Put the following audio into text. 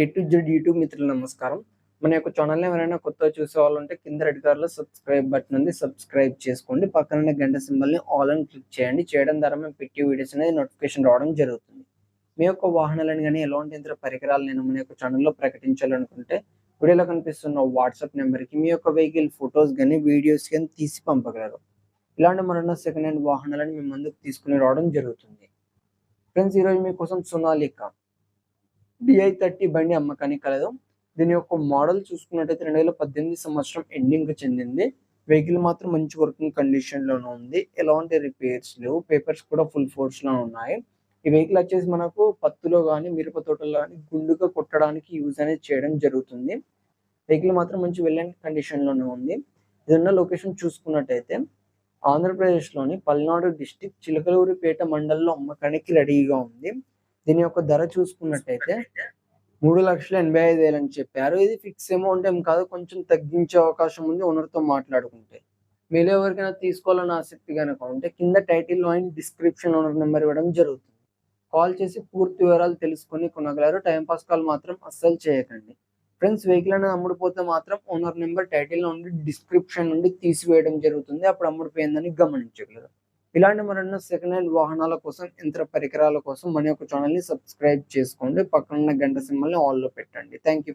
A to Z YouTube మిత్రులు నమస్కారం. మన యొక్క ఛానల్ని ఎవరైనా కొత్తగా చూసే వాళ్ళు ఉంటే కింద రెడ్ కార్లో సబ్స్క్రైబ్ బటన్ ఉంది సబ్స్క్రైబ్ చేసుకోండి. పక్కన గంట సింబల్ని ఆల్ అని క్లిక్ చేయండి. చేయడం ద్వారా మేము పెట్టే వీడియోస్ అనేది నోటిఫికేషన్ రావడం జరుగుతుంది. మీ యొక్క వాహనాలను కానీ ఎలాంటి ఇతర పరికరాలు నేను మన యొక్క ఛానల్లో ప్రకటించాలనుకుంటే వీడియోలో కనిపిస్తున్న వాట్సాప్ నెంబర్కి మీ యొక్క వెహికల్ ఫొటోస్ కానీ వీడియోస్ కానీ తీసి పంపగలరు. ఇలాంటి మరన్న సెకండ్ హ్యాండ్ వాహనాలను మీ ముందుకు తీసుకుని రావడం జరుగుతుంది. ఫ్రెండ్స్ ఈరోజు మీకోసం సోనాలికా డిఐ థర్టీ బండి అమ్మకానికి కలదు. దీని యొక్క మోడల్ చూసుకున్నట్టయితే రెండు వేల పద్దెనిమిది సంవత్సరం ఎండింగ్ చెందింది. వెహికల్ మాత్రం మంచి వర్కింగ్ కండిషన్లోనే ఉంది. ఎలాంటి రిపేర్స్ లేవు. పేపర్స్ కూడా ఫుల్ ఫోర్స్లో ఉన్నాయి. ఈ వెహికల్ వచ్చేసి మనకు పత్తులో కానీ మిరప తోటలో కానీ గుండుగా కొట్టడానికి యూజ్ అనేది చేయడం జరుగుతుంది. వెహికల్ మాత్రం మంచి వెళ్ళని కండిషన్లోనే ఉంది. ఇది ఉన్న లొకేషన్ చూసుకున్నట్టయితే ఆంధ్రప్రదేశ్లోని పల్నాడు డిస్టిక్ చిలకలూరిపేట మండలంలో అమ్మకానికి రెడీగా ఉంది. దీని యొక్క ధర చూసుకున్నట్టయితే మూడు లక్షల ఎనభై ఐదు వేలు అని చెప్పారు. ఇది ఫిక్స్ అమౌంట్ ఏం కాదు కొంచెం తగ్గించే అవకాశం ఉంది ఓనర్తో మాట్లాడుకుంటే. మీరు ఎవరికైనా తీసుకోవాలని ఆసక్తి కనుక ఉంటే కింద title and description owner number ఇవ్వడం జరుగుతుంది. కాల్ చేసి పూర్తి వివరాలు తెలుసుకొని కొనగలరు. టైం పాస్ కాల్ మాత్రం అస్సలు చేయకండి. ఫ్రెండ్స్ వెహికల్ అనేది అమ్ముడిపోతే మాత్రం ఓనర్ నెంబర్ టైటిల్ నుండి డిస్క్రిప్షన్ నుండి తీసివేయడం జరుగుతుంది. అప్పుడు అమ్ముడిపోయిందని గమనించగలరు. ఇలాంటి మరెన్నో సెకండ్ హ్యాండ్ వాహనాల కోసం యంత్ర పరికరాల కోసం మన యొక్క ఛానల్ని సబ్స్క్రైబ్ చేసుకోండి. పక్కన ఉన్న గంట సింబల్ని ఆల్లో పెట్టండి. Thank you